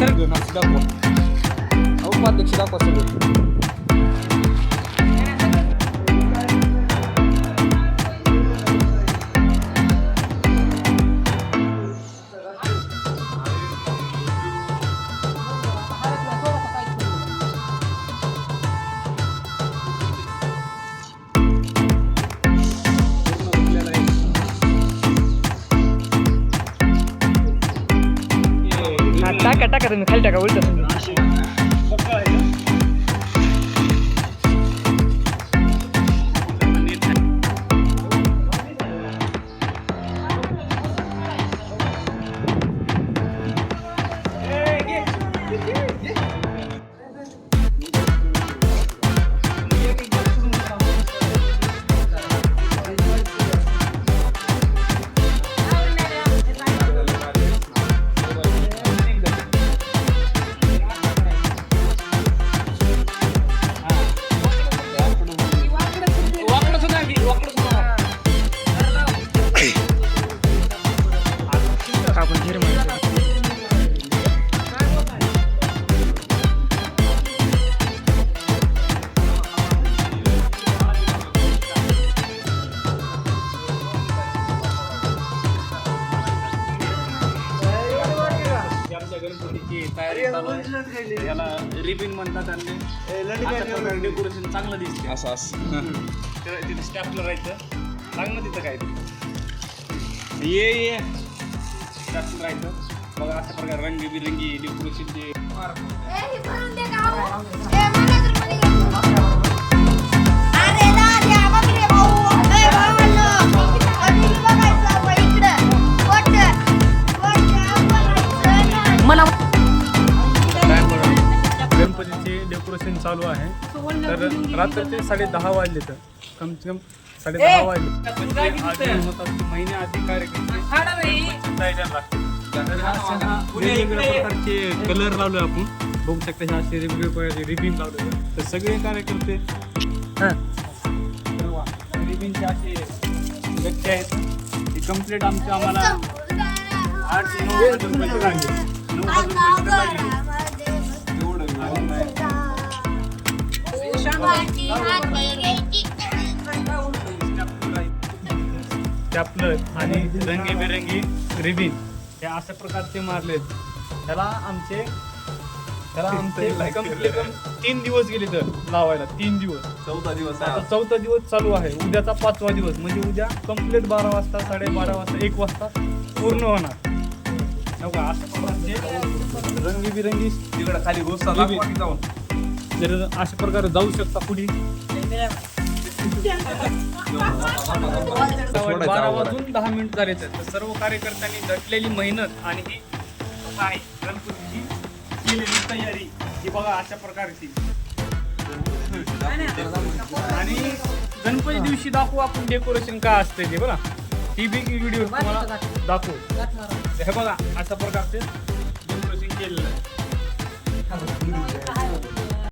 cerveja, não se dá conta. টাকা টাকা তুমি খালি টাকা বলতেছো गणपतीची तयारी चालू आहे. याला रिबिन म्हणतात आणि डेकोरेशन चांगलं दिसते. असं असं. तर तिथे स्टॅपलर राहायचं चांगलं तिथं काय ये ये. स्टॅपलर राहायचं बघा अशा प्रकारे रंगीबिरंगी डेकोरेशनचे मला गणपतीचे डेकोरेशन चालू आहे. तर रात्रीचे साडे दहा वाजले तर. कम से कम साडे दहा वाजले. ते महिने आधी कार्यक्रम. वेगवेगळ्या प्रकारचे कलर लावले आपण. बघू शकता हे असे वेगवेगळ्या प्रकारचे रिबिन लावले. तर सगळे कार्यकर्ते रिबिनचे असे व्यक्ती आहेत. हे कंप्लीट आमचे आम्हाला आठ ते नऊ स्टॅपलर आणि रंगीबेरंगी रिबिन हे अशा प्रकारचे मारलेत त्याला आमचे त्याला आमचे कम से कम तीन दिवस गेले तर लावायला तीन दिवस. चौथा दिवस आता चौथा दिवस चालू आहे. उद्याचा पाचवा दिवस. म्हणजे उद्या कंप्लीट बारा वाजता साडेबारा वाजता एक वाजता पूर्ण होणार. रंगीबिरंगी. तिकडे खाली की जाऊन. जर अशा प्रकारे जाऊ शकता पुढे बारा वाजून दहा मिनिट झाले तर सर्व कार्यकर्त्यांनी झटलेली मेहनत आणि ही आहे. गणपतीची केलेली तयारी ही बघा अशा प्रकारची आणि गणपती दिवशी दाखवू आपण डेकोरेशन काय असते ते बघा टी व्ही व्हिडिओ तुम्हाला दाखवू. हे बघा अशा प्रकारचे केलेलं आहे.